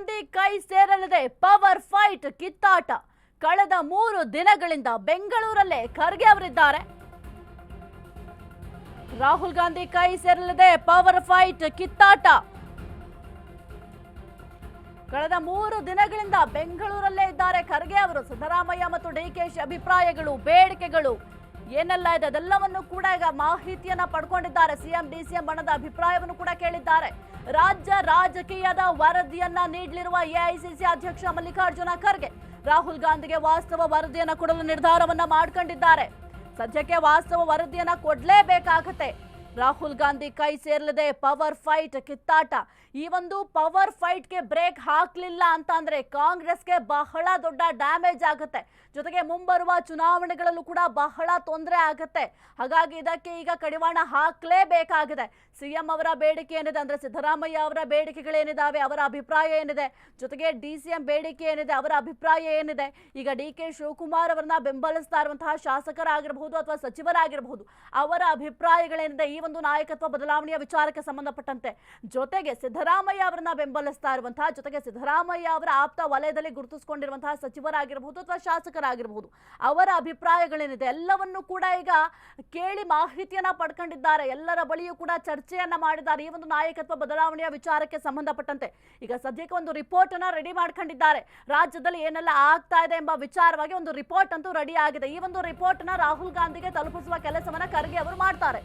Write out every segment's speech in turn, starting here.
ಗಾಂಧಿ ಕೈ ಸೇರಲಿದೆ. Power fight, ಕಿತ್ತಾಟ. ಕಳೆದ ಮೂರು ದಿನಗಳಿಂದ ಬೆಂಗಳೂರಲ್ಲೇ ಖರ್ಗೆ ಅವರಿದ್ದಾರೆ. ರಾಹುಲ್ ಗಾಂಧಿ ಕೈ ಸೇರಲಿದೆ. ಪವರ್ ಫೈಟ್, ಕಿತ್ತಾಟ. ಕಳೆದ ಮೂರು ದಿನಗಳಿಂದ ಬೆಂಗಳೂರಲ್ಲೇ ಇದ್ದಾರೆ ಖರ್ಗೆ ಅವರು. ಸಿದ್ದರಾಮಯ್ಯ ಮತ್ತು ಡಿಕೆಶಿ ಅಭಿಪ್ರಾಯಗಳು, ಬೇಡಿಕೆಗಳು, ಏನೆಲ್ಲ ಇದೆ ಅದೆಲ್ಲವನ್ನು ಕೂಡ ಈಗ ಮಾಹಿತಿಯನ್ನ ಪಡ್ಕೊಂಡಿದ್ದಾರೆ. ಸಿಎಂ, ಡಿಸಿಎಂ ಬಣದ ಅಭಿಪ್ರಾಯವನ್ನು ಕೂಡ ಕೇಳಿದ್ದಾರೆ. ರಾಜ್ಯ ರಾಜಕೀಯದ ವರದಿಯನ್ನ ನೀಡಲಿರುವ ಎಐಸಿಸಿ ಅಧ್ಯಕ್ಷ ಮಲ್ಲಿಕಾರ್ಜುನ ಖರ್ಗೆ ರಾಹುಲ್ ಗಾಂಧಿಗೆ ವಾಸ್ತವ ವರದಿಯನ್ನ ಕೊಡಲು ನಿರ್ಧಾರವನ್ನ ಮಾಡ್ಕೊಂಡಿದ್ದಾರೆ. ಸದ್ಯಕ್ಕೆ ವಾಸ್ತವ ವರದಿಯನ್ನ ಕೊಡ್ಲೇಬೇಕಾಗತ್ತೆ. ರಾಹುಲ್ ಗಾಂಧಿ ಕೈ ಸೇರಲಿದೆ. ಪವರ್ ಫೈಟ್, ಕಿತ್ತಾಟ. ಈ ಒಂದು ಪವರ್ ಫೈಟ್ಗೆ ಬ್ರೇಕ್ ಹಾಕ್ಲಿಲ್ಲ ಅಂತ ಅಂದ್ರೆ ಕಾಂಗ್ರೆಸ್ಗೆ ಬಹಳ ದೊಡ್ಡ ಡ್ಯಾಮೇಜ್ ಆಗುತ್ತೆ. ಜೊತೆಗೆ ಮುಂಬರುವ ಚುನಾವಣೆಗಳಲ್ಲೂ ಕೂಡ ಬಹಳ ತೊಂದರೆ ಆಗುತ್ತೆ. ಹಾಗಾಗಿ ಇದಕ್ಕೆ ಈಗ ಕಡಿವಾಣ ಹಾಕಲೇಬೇಕಾಗಿದೆ. ಸಿಎಂ ಅವರ ಬೇಡಿಕೆ ಏನಿದೆ ಅಂದ್ರೆ ಸಿದ್ದರಾಮಯ್ಯ ಅವರ ಬೇಡಿಕೆಗಳೇನಿದಾವೆ, ಅವರ ಅಭಿಪ್ರಾಯ ಏನಿದೆ? ಜೊತೆಗೆ ಡಿ ಸಿ ಎಂ ಬೇಡಿಕೆ ಏನಿದೆ, ಅವರ ಅಭಿಪ್ರಾಯ ಏನಿದೆ? ಈಗ ಡಿ ಕೆ ಶಿವಕುಮಾರ್ ಅವರನ್ನ ಬೆಂಬಲಿಸ್ತಾ ಇರುವಂತಹ ಶಾಸಕರಾಗಿರಬಹುದು ಅಥವಾ ಸಚಿವರಾಗಿರಬಹುದು, ಅವರ ಅಭಿಪ್ರಾಯಗಳೇನಿದೆ? ಈ ಒಂದು ನಾಯಕತ್ವ ಬದಲಾವಣೆಯ ವಿಚಾರಕ್ಕೆ ಸಂಬಂಧಪಟ್ಟಂತೆ. ಜೊತೆಗೆ ಸಿದ್ದರಾಮಯ್ಯ ಅವರನ್ನ ಬೆಂಬಲಿಸ್ತಾ ಇರುವಂತಹ, ಜೊತೆಗೆ ಸಿದ್ದರಾಮಯ್ಯ ಅವರ ಆಪ್ತ ವಲಯದಲ್ಲಿ ಗುರುತಿಸಿಕೊಂಡಿರುವಂತಹ ಸಚಿವರಾಗಿರಬಹುದು ಅಥವಾ ಶಾಸಕರಾಗಿರಬಹುದು, ಅವರ ಅಭಿಪ್ರಾಯಗಳೇನಿದೆ ಎಲ್ಲವನ್ನು ಕೂಡ ಈಗ ಕೇಳಿ ಮಾಹಿತಿಯನ್ನ ಪಡ್ಕೊಂಡಿದ್ದಾರೆ. ಎಲ್ಲರ ಬಳಿಯೂ ಕೂಡ ಚರ್ಚೆಯನ್ನ ಮಾಡಿದ್ದಾರೆ. ಈ ಒಂದು ನಾಯಕತ್ವ ಬದಲಾವಣೆಯ ವಿಚಾರಕ್ಕೆ ಸಂಬಂಧಪಟ್ಟಂತೆ. ಈಗ ಸದ್ಯಕ್ಕೆ ಒಂದು ರಿಪೋರ್ಟ್ ಅನ್ನ ರೆಡಿ ಮಾಡ್ಕೊಂಡಿದ್ದಾರೆ. ರಾಜ್ಯದಲ್ಲಿ ಏನೆಲ್ಲ ಆಗ್ತಾ ಇದೆ ಎಂಬ ವಿಚಾರವಾಗಿ ಒಂದು ರಿಪೋರ್ಟ್ ಅಂತೂ ರೆಡಿ ಆಗಿದೆ. ಈ ಒಂದು ರಿಪೋರ್ಟ್ನ ರಾಹುಲ್ ಗಾಂಧಿಗೆ ತಲುಪಿಸುವ ಕೆಲಸವನ್ನ ಖರ್ಗೆ ಅವರು ಮಾಡ್ತಾರೆ.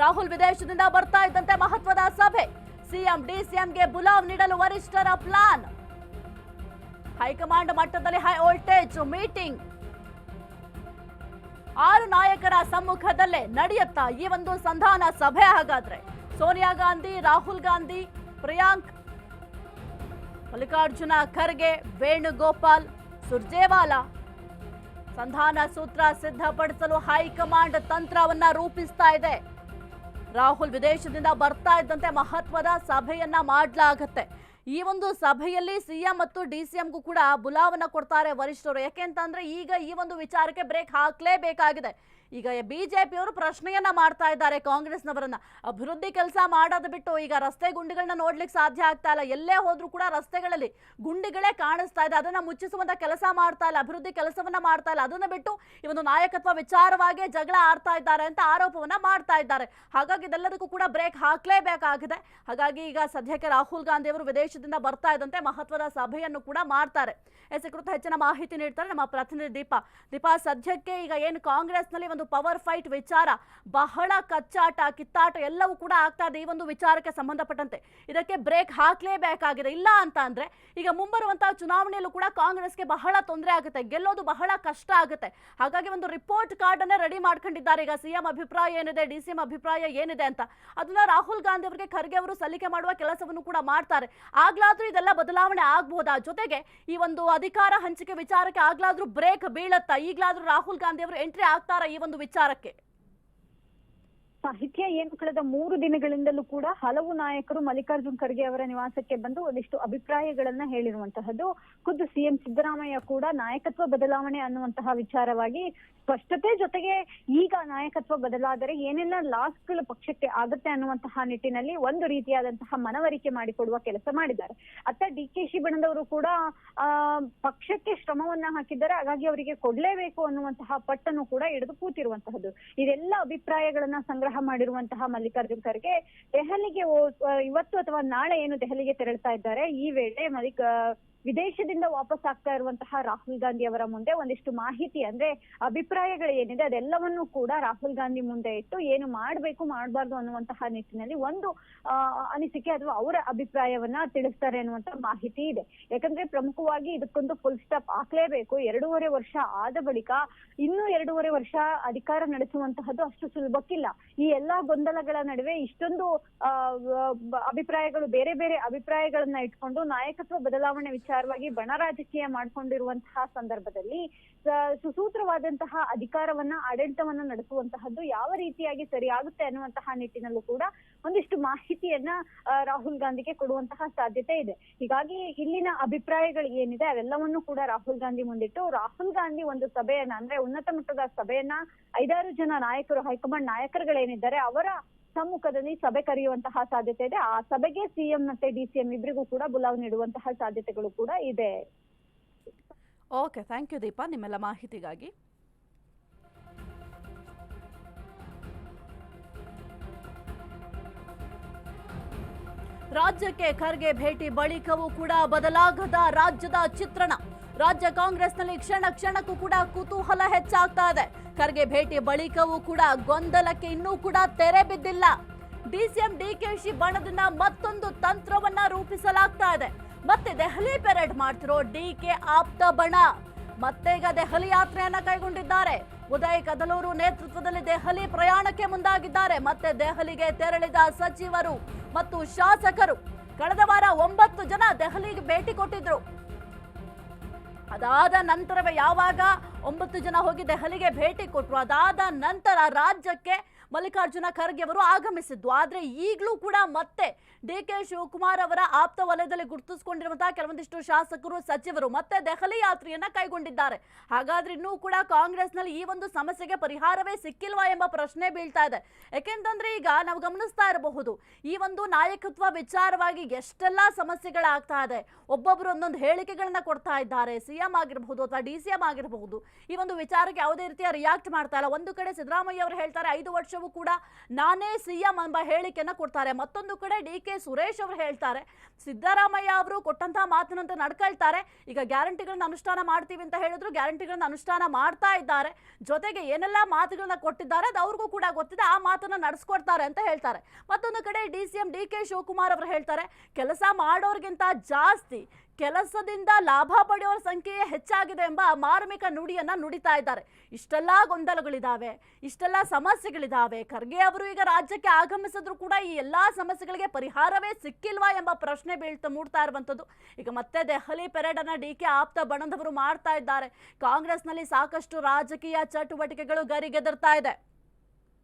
ರಾಹುಲ್ ವಿದೇಶದಿಂದ ಬರ್ತಾ ಇದ್ದಂತೆ ಮಹತ್ವದ ಸಭೆ. ಸಿಎಂ, ಡಿಸಿಎಂಗೆ ಬುಲಾವ್ ನೀಡಲು ವರಿಷ್ಠರ ಪ್ಲಾನ್. ಹೈಕಮಾಂಡ್ ಮಟ್ಟದಲ್ಲಿ ಹೈ ವೋಲ್ಟೇಜ್ ಮೀಟಿಂಗ್. ಆರು ನಾಯಕರ ಸಮ್ಮುಖದಲ್ಲೇ ನಡೆಯುತ್ತಾ ಈ ಒಂದು ಸಂಧಾನ ಸಭೆ ಹಾಗಾದ್ರೆ. ಸೋನಿಯಾ ಗಾಂಧಿ, ರಾಹುಲ್ ಗಾಂಧಿ, ಪ್ರಿಯಾಂಕ್, ಮಲ್ಲಿಕಾರ್ಜುನ ಖರ್ಗೆ, ವೇಣುಗೋಪಾಲ್, ಸುರ್ಜೇವಾಲಾ. ಸಂಧಾನ ಸೂತ್ರ ಸಿದ್ಧಪಡಿಸಲು ಹೈಕಮಾಂಡ್ ತಂತ್ರವನ್ನ ರೂಪಿಸ್ತಾ ಇದೆ. ರಾಹುಲ್ ವಿದೇಶದಿಂದ ಬರ್ತಾ ಇದ್ದಂತೆ ಮಹತ್ವದ ಸಭೆಯನ್ನ ಮಾಡಲಾಗತ್ತೆ. ಈ ಒಂದು ಸಭೆಯಲ್ಲಿ ಸಿಎಂ ಮತ್ತು ಡಿ ಸಿ ಎಂಗೂ ಕೂಡ ಬುಲಾವನ್ನ ಕೊಡ್ತಾರೆ ವರಿಷ್ಠರು. ಯಾಕೆಂತಂದ್ರೆ ಈಗ ಈ ಒಂದು ವಿಚಾರಕ್ಕೆ ಬ್ರೇಕ್ ಹಾಕ್ಲೇಬೇಕಾಗಿದೆ. ಈಗ ಬಿಜೆಪಿಯವರು ಪ್ರಶ್ನೆಯನ್ನ ಮಾಡ್ತಾ ಇದ್ದಾರೆ ಕಾಂಗ್ರೆಸ್ನವರನ್ನ. ಅಭಿವೃದ್ಧಿ ಕೆಲಸ ಮಾಡೋದು ಬಿಟ್ಟು ಈಗ ರಸ್ತೆ ಗುಂಡಿಗಳನ್ನ ನೋಡ್ಲಿಕ್ಕೆ ಸಾಧ್ಯ ಆಗ್ತಾ ಇಲ್ಲ. ಎಲ್ಲೇ ಹೋದ್ರೂ ಕೂಡ ರಸ್ತೆಗಳಲ್ಲಿ ಗುಂಡಿಗಳೇ ಕಾಣಿಸ್ತಾ ಇದೆ. ಅದನ್ನ ಮುಚ್ಚಿಸುವಂತ ಕೆಲಸ ಮಾಡ್ತಾ ಇಲ್ಲ. ಅಭಿವೃದ್ಧಿ ಕೆಲಸವನ್ನ ಮಾಡ್ತಾ ಇಲ್ಲ. ಅದನ್ನ ಬಿಟ್ಟು ಈ ನಾಯಕತ್ವ ವಿಚಾರವಾಗಿ ಜಗಳ ಆಡ್ತಾ ಇದ್ದಾರೆ ಅಂತ ಆರೋಪವನ್ನ ಮಾಡ್ತಾ ಇದ್ದಾರೆ. ಹಾಗಾಗಿ ಇದೆಲ್ಲದಕ್ಕೂ ಕೂಡ ಬ್ರೇಕ್ ಹಾಕ್ಲೇಬೇಕಾಗಿದೆ. ಹಾಗಾಗಿ ಈಗ ಸದ್ಯಕ್ಕೆ ರಾಹುಲ್ ಗಾಂಧಿ ಅವರು ವಿದೇಶದಿಂದ ಬರ್ತಾ ಇದ್ದಂತೆ ಮಹತ್ವದ ಸಭೆಯನ್ನು ಕೂಡ ಮಾಡ್ತಾರೆ. ಎಸ್ ಹೆಚ್ಚಿನ ಮಾಹಿತಿ ನೀಡ್ತಾರೆ ನಮ್ಮ ಪ್ರತಿನಿಧಿ ದೀಪಾ. ದೀಪಾ, ಸದ್ಯಕ್ಕೆ ಈಗ ಏನು ಕಾಂಗ್ರೆಸ್ನಲ್ಲಿ ಒಂದು ಪವರ್ ಫೈಟ್ ವಿಚಾರ, ಬಹಳ ಕಚ್ಚಾಟ, ಕಿತ್ತಾಟ ಎಲ್ಲವೂ ಕೂಡ ಆಗ್ತಾ ಇದೆ ಈ ಒಂದು ವಿಚಾರಕ್ಕೆ ಸಂಬಂಧಪಟ್ಟಂತೆ. ಇದಕ್ಕೆ ಬ್ರೇಕ್ ಹಾಕಲೇಬೇಕಾಗಿದೆ. ಇಲ್ಲ ಅಂತ ಅಂದ್ರೆ, ಈಗ ಮುಂಬರುವಂತಹ ಚುನಾವಣೆಯಲ್ಲೂ ಕೂಡ ಕಾಂಗ್ರೆಸ್ಗೆ ಬಹಳ ತೊಂದರೆ ಆಗುತ್ತೆ, ಗೆಲ್ಲೋದು ಬಹಳ ಕಷ್ಟ ಆಗುತ್ತೆ. ಹಾಗಾಗಿ ಒಂದು ರಿಪೋರ್ಟ್ ಕಾರ್ಡ್ ಅನ್ನ ರೆಡಿ ಮಾಡ್ಕೊಂಡಿದ್ದಾರೆ. ಈಗ ಸಿಎಂ ಅಭಿಪ್ರಾಯ ಏನಿದೆ, ಡಿ ಸಿ ಎಂ ಅಭಿಪ್ರಾಯ ಏನಿದೆ ಅಂತ, ಅದನ್ನ ರಾಹುಲ್ ಗಾಂಧಿ ಅವರಿಗೆ ಖರ್ಗೆ ಅವರು ಸಲ್ಲಿಕೆ ಮಾಡುವ ಕೆಲಸವನ್ನು ಕೂಡ ಮಾಡ್ತಾರೆ. ಆಗ್ಲಾದ್ರೂ ಇದೆಲ್ಲ ಬದಲಾವಣೆ ಆಗ್ಬೋದಾ? ಜೊತೆಗೆ ಈ ಒಂದು ಅಧಿಕಾರ ಹಂಚಿಕೆ ವಿಚಾರಕ್ಕೆ ಆಗ್ಲಾದ್ರೂ ಬ್ರೇಕ್ ಬೀಳತ್ತಾ? ಈಗ್ಲಾದ್ರೂ ರಾಹುಲ್ ಗಾಂಧಿ ಅವರು ಎಂಟ್ರಿ ಆಗ್ತಾರಾ ಈ ಒಂದು ವಿಚಾರಕ್ಕೆ. ಸಾಹಿತ್ಯ ಏನು ಕಳೆದ ಮೂರು ದಿನಗಳಿಂದಲೂ ಕೂಡ ಹಲವು ನಾಯಕರು ಮಲ್ಲಿಕಾರ್ಜುನ್ ಖರ್ಗೆ ಅವರ ನಿವಾಸಕ್ಕೆ ಬಂದು ಒಂದಿಷ್ಟು ಅಭಿಪ್ರಾಯಗಳನ್ನ ಹೇಳಿರುವಂತಹದ್ದು. ಖುದ್ದು ಸಿಎಂ ಸಿದ್ದರಾಮಯ್ಯ ಕೂಡ ನಾಯಕತ್ವ ಬದಲಾವಣೆ ಅನ್ನುವಂತಹ ವಿಚಾರವಾಗಿ ಸ್ಪಷ್ಟತೆ ಜೊತೆಗೆ ಈಗ ನಾಯಕತ್ವ ಬದಲಾದರೆ ಏನೆಲ್ಲ ಲಾಸ್ಗಳು ಪಕ್ಷಕ್ಕೆ ಆಗುತ್ತೆ ಅನ್ನುವಂತಹ ನಿಟ್ಟಿನಲ್ಲಿ ಒಂದು ರೀತಿಯಾದಂತಹ ಮನವರಿಕೆ ಮಾಡಿಕೊಡುವ ಕೆಲಸ ಮಾಡಿದ್ದಾರೆ. ಅತ್ತ ಡಿ ಕೆ ಶಿ ಬಣದವರು ಕೂಡ, ಆ, ಪಕ್ಷಕ್ಕೆ ಶ್ರಮವನ್ನ ಹಾಕಿದ್ದಾರೆ. ಹಾಗಾಗಿ ಅವರಿಗೆ ಕೊಡ್ಲೇಬೇಕು ಅನ್ನುವಂತಹ ಪಟ್ಟನ್ನು ಕೂಡ ಹಿಡಿದು ಕೂತಿರುವಂತಹದ್ದು. ಇದೆಲ್ಲ ಅಭಿಪ್ರಾಯಗಳನ್ನ ಸಂಗ್ರಹ ಮಾಡಿರುವಂತಹ ಮಲ್ಲಿಕಾರ್ಜುನ್ ಖರ್ಗೆ ದೆಹಲಿಗೆ ಇವತ್ತು ಅಥವಾ ನಾಳೆ ಏನು ದೆಹಲಿಗೆ ತೆರಳ್ತಾ ಇದ್ದಾರೆ? ಈ ವೇಳೆ ಮಲ್ಲಿಕ ವಿದೇಶದಿಂದ ವಾಪಸ್ ಆಗ್ತಾ ಇರುವಂತಹ ರಾಹುಲ್ ಗಾಂಧಿ ಅವರ ಮುಂದೆ ಒಂದಿಷ್ಟು ಮಾಹಿತಿ ಅಂದ್ರೆ ಅಭಿಪ್ರಾಯಗಳು ಏನಿದೆ ಅದೆಲ್ಲವನ್ನೂ ಕೂಡ ರಾಹುಲ್ ಗಾಂಧಿ ಮುಂದೆ ಇಟ್ಟು ಏನು ಮಾಡ್ಬೇಕು ಮಾಡಬಾರ್ದು ಅನ್ನುವಂತಹ ನಿಟ್ಟಿನಲ್ಲಿ ಒಂದು ಅನಿಸಿಕೆ ಅಥವಾ ಅವರ ಅಭಿಪ್ರಾಯವನ್ನ ತಿಳಿಸ್ತಾರೆ ಅನ್ನುವಂತ ಮಾಹಿತಿ ಇದೆ. ಯಾಕಂದ್ರೆ ಪ್ರಮುಖವಾಗಿ ಇದಕ್ಕೊಂದು ಫುಲ್ ಸ್ಟಾಪ್ ಹಾಕ್ಲೇಬೇಕು. ಎರಡೂವರೆ ವರ್ಷ ಆದ ಬಳಿಕ ಇನ್ನೂ ಎರಡೂವರೆ ವರ್ಷ ಅಧಿಕಾರ ನಡೆಸುವಂತಹದ್ದು ಅಷ್ಟು ಸುಲಭಕ್ಕಿಲ್ಲ. ಈ ಎಲ್ಲಾ ಗೊಂದಲಗಳ ನಡುವೆ ಇಷ್ಟೊಂದು ಅಭಿಪ್ರಾಯಗಳು, ಬೇರೆ ಬೇರೆ ಅಭಿಪ್ರಾಯಗಳನ್ನ ಇಟ್ಕೊಂಡು ನಾಯಕತ್ವ ಬದಲಾವಣೆ ವಿಚಾರವಾಗಿ ಬಣ ರಾಜಕೀಯ ಮಾಡ್ಕೊಂಡಿರುವಂತಹ ಸಂದರ್ಭದಲ್ಲಿ ಸುಸೂತ್ರವಾದಂತಹ ಅಧಿಕಾರವನ್ನ, ಆಡಳಿತವನ್ನ ನಡೆಸುವಂತಹದ್ದು ಯಾವ ರೀತಿಯಾಗಿ ಸರಿಯಾಗುತ್ತೆ ಅನ್ನುವಂತಹ ನಿಟ್ಟಿನಲ್ಲೂ ಕೂಡ ಒಂದಿಷ್ಟು ಮಾಹಿತಿಯನ್ನ ರಾಹುಲ್ ಗಾಂಧಿಗೆ ಕೊಡುವಂತಹ ಸಾಧ್ಯತೆ ಇದೆ. ಹೀಗಾಗಿ ಇಲ್ಲಿನ ಅಭಿಪ್ರಾಯಗಳು ಏನಿದೆ ಅವೆಲ್ಲವನ್ನೂ ಕೂಡ ರಾಹುಲ್ ಗಾಂಧಿ ಮುಂದಿಟ್ಟು, ರಾಹುಲ್ ಗಾಂಧಿ ಒಂದು ಸಭೆಯನ್ನ, ಅಂದ್ರೆ ಉನ್ನತ ಮಟ್ಟದ ಸಭೆಯನ್ನ ಐದಾರು ಜನ ನಾಯಕರು, ಹೈಕಮಾಂಡ್ ನಾಯಕರುಗಳೇನಿದ್ದಾರೆ ಅವರ ಸಮ್ಮುಖದಲ್ಲಿ ಸಭೆ ಕರೆಯುವಂತಹ ಸಾಧ್ಯತೆ ಇದೆ. ಆ ಸಭೆಗೆ ಸಿಎಂ ಮತ್ತೆ ಡಿಸಿಎಂ ಇಬ್ಬರಿಗೂ ಕೂಡ ಬುಲಾವ್ ನೀಡುವಂತಹ ಸಾಧ್ಯತೆಗಳು ಕೂಡ ಇದೆ. ಓಕೆ ಥ್ಯಾಂಕ್ ಯು ದೀಪಾ ನಿಮ್ಮೆಲ್ಲ ಮಾಹಿತಿಗಾಗಿ. ರಾಜ್ಯಕ್ಕೆ ಖರ್ಗೆ ಭೇಟಿ ಬಳಿಕವೂ ಕೂಡ ಬದಲಾಗದ ರಾಜ್ಯದ ಚಿತ್ರಣ. ರಾಜ್ಯ ಕಾಂಗ್ರೆಸ್ನಲ್ಲಿ ಕ್ಷಣ ಕ್ಷಣಕ್ಕೂ ಕೂಡ ಕುತೂಹಲ ಹೆಚ್ಚಾಗ್ತಾ ಇದೆ. ಖರ್ಗೆ ಭೇಟಿ ಬಳಿಕವೂ ಕೂಡ ಗೊಂದಲಕ್ಕೆ ಇನ್ನೂ ಕೂಡ ತೆರೆ ಬಿದ್ದಿಲ್ಲ. ಡಿಸಿಎಂ ಡಿಕೆಶಿ ಬಣದಿಂದ ಮತ್ತೊಂದು ತಂತ್ರವನ್ನ ರೂಪಿಸಲಾಗ್ತಾ ಇದೆ. ಮತ್ತೆ ದೆಹಲಿ ಪೆರೇಡ್ ಮಾಡ್ತಿರೋ ಡಿಕೆ ಆಪ್ತ ಬಣ. ಮತ್ತೀಗ ದೆಹಲಿ ಯಾತ್ರೆಯನ್ನ ಕೈಗೊಂಡಿದ್ದಾರೆ. ಉದಯ್ ಕದಲೂರು ನೇತೃತ್ವದಲ್ಲಿ ದೆಹಲಿ ಪ್ರಯಾಣಕ್ಕೆ ಮುಂದಾಗಿದ್ದಾರೆ. ಮತ್ತೆ ದೆಹಲಿಗೆ ತೆರಳಿದ ಸಚಿವರು ಮತ್ತು ಶಾಸಕರು. ಕಳೆದ ವಾರ ಒಂಬತ್ತು ಜನ ದೆಹಲಿಗೆ ಭೇಟಿ ಕೊಟ್ಟಿದ್ರು. ಅದಾದ ನಂತರವೇ ಯಾವಾಗ ಒಂಬತ್ತು ಜನ ಹೋಗಿ ದೆಹಲಿಗೆ ಭೇಟಿ ಕೊಟ್ಟರು ಅದಾದ ನಂತರ ರಾಜ್ಯಕ್ಕೆ ಮಲ್ಲಿಕಾರ್ಜುನ ಖರ್ಗೆ ಅವರು ಆಗಮಿಸಿದ್ದು. ಆದ್ರೆ ಈಗಲೂ ಕೂಡ ಮತ್ತೆ ಡಿ ಕೆ ಶಿವಕುಮಾರ್ ಅವರ ಆಪ್ತ ವಲಯದಲ್ಲಿ ಗುರುತಿಸಿಕೊಂಡಿರುವಂತಹ ಕೆಲವೊಂದಿಷ್ಟು ಶಾಸಕರು, ಸಚಿವರು ಮತ್ತೆ ದೆಹಲಿ ಯಾತ್ರೆಯನ್ನ ಕೈಗೊಂಡಿದ್ದಾರೆ. ಹಾಗಾದ್ರೆ ಇನ್ನೂ ಕೂಡ ಕಾಂಗ್ರೆಸ್ನಲ್ಲಿ ಈ ಒಂದು ಸಮಸ್ಯೆಗೆ ಪರಿಹಾರವೇ ಸಿಕ್ಕಿಲ್ವಾ ಎಂಬ ಪ್ರಶ್ನೆ ಬೀಳ್ತಾ ಇದೆ. ಯಾಕೆಂತಂದ್ರೆ ಈಗ ನಾವು ಗಮನಿಸ್ತಾ ಇರಬಹುದು, ಈ ಒಂದು ನಾಯಕತ್ವ ವಿಚಾರವಾಗಿ ಎಷ್ಟೆಲ್ಲ ಸಮಸ್ಯೆಗಳಾಗ್ತಾ ಇದೆ. ಒಬ್ಬೊಬ್ರು ಒಂದೊಂದು ಹೇಳಿಕೆಗಳನ್ನ ಕೊಡ್ತಾ ಇದ್ದಾರೆ. ಸಿಎಂ ಆಗಿರಬಹುದು ಅಥವಾ ಡಿ ಸಿ ಎಂ ಆಗಿರಬಹುದು. ಈ ಒಂದು ವಿಚಾರಕ್ಕೆ ಯಾವುದೇ ರೀತಿಯ ರಿಯಾಕ್ಟ್ ಮಾಡ್ತಾ ಇಲ್ಲ. ಒಂದು ಕಡೆ ಸಿದ್ದರಾಮಯ್ಯ ಅವರು ಹೇಳ್ತಾರೆ, ಐದು ವರ್ಷವೂ ಕೂಡ ನಾನೇ ಸಿಎಂ ಎಂಬ ಹೇಳಿಕೆಯನ್ನು ಕೊಡ್ತಾರೆ. ಮತ್ತೊಂದು ಕಡೆ ಡಿ ಕೆ ಸುರೇಶ್ ಅವರು ಹೇಳ್ತಾರೆ, ಸಿದ್ದರಾಮಯ್ಯ ಅವರು ಕೊಟ್ಟಂತಹ ಮಾತಿನಂತೆ ನಡ್ಕೊಳ್ತಾರೆ ಈಗ ಗ್ಯಾರಂಟಿಗಳನ್ನ ಅನುಷ್ಠಾನ ಮಾಡ್ತೀವಿ ಅಂತ ಹೇಳಿದ್ರು ಗ್ಯಾರಂಟಿಗಳನ್ನ ಅನುಷ್ಠಾನ ಮಾಡ್ತಾ ಇದ್ದಾರೆ. ಜೊತೆಗೆ ಏನೆಲ್ಲ ಮಾತುಗಳನ್ನ ಕೊಟ್ಟಿದ್ದಾರೆ ಅದು ಅವ್ರಿಗೂ ಕೂಡ ಗೊತ್ತಿದೆ. ಆ ಮಾತನ್ನ ನಡೆಸ್ಕೊಡ್ತಾರೆ ಅಂತ ಹೇಳ್ತಾರೆ. ಮತ್ತೊಂದು ಕಡೆ D C M D K Shivakumar ಅವರು ಹೇಳ್ತಾರೆ, ಕೆಲಸ ಮಾಡೋರ್ಗಿಂತ ಜಾಸ್ತಿ ಕೆಲಸದಿಂದ ಲಾಭ ಪಡೆಯೋರ ಸಂಖ್ಯೆ ಹೆಚ್ಚಾಗಿದೆ ಎಂಬ ಮಾರ್ಮಿಕ ನುಡಿಯನ್ನ ನುಡಿತಾ ಇದ್ದಾರೆ. ಇಷ್ಟೆಲ್ಲ ಗೊಂದಲಗಳಿದಾವೆ, ಇಷ್ಟೆಲ್ಲ ಸಮಸ್ಯೆಗಳಿದಾವೆ. ಖರ್ಗೆ ಅವರು ಈಗ ರಾಜ್ಯಕ್ಕೆ ಆಗಮಿಸಿದ್ರು ಕೂಡ ಈ ಎಲ್ಲಾ ಸಮಸ್ಯೆಗಳಿಗೆ ಪರಿಹಾರವೇ ಸಿಕ್ಕಿಲ್ವಾ ಎಂಬ ಪ್ರಶ್ನೆ ಬೀಳ್ತಾ ಮೂಡ್ತಾ ಇರುವಂತದ್ದು ಈಗ ಮತ್ತೆ ದೆಹಲಿ ಪೆರೇಡ್ ಅನ್ನ ಡಿ ಕೆ ಆಪ್ತ ಬಣದವರು ಮಾಡ್ತಾ ಇದ್ದಾರೆ. ಕಾಂಗ್ರೆಸ್ನಲ್ಲಿ ಸಾಕಷ್ಟು ರಾಜಕೀಯ ಚಟುವಟಿಕೆಗಳು ಗರಿಗೆದರ್ತಾ ಇದೆ.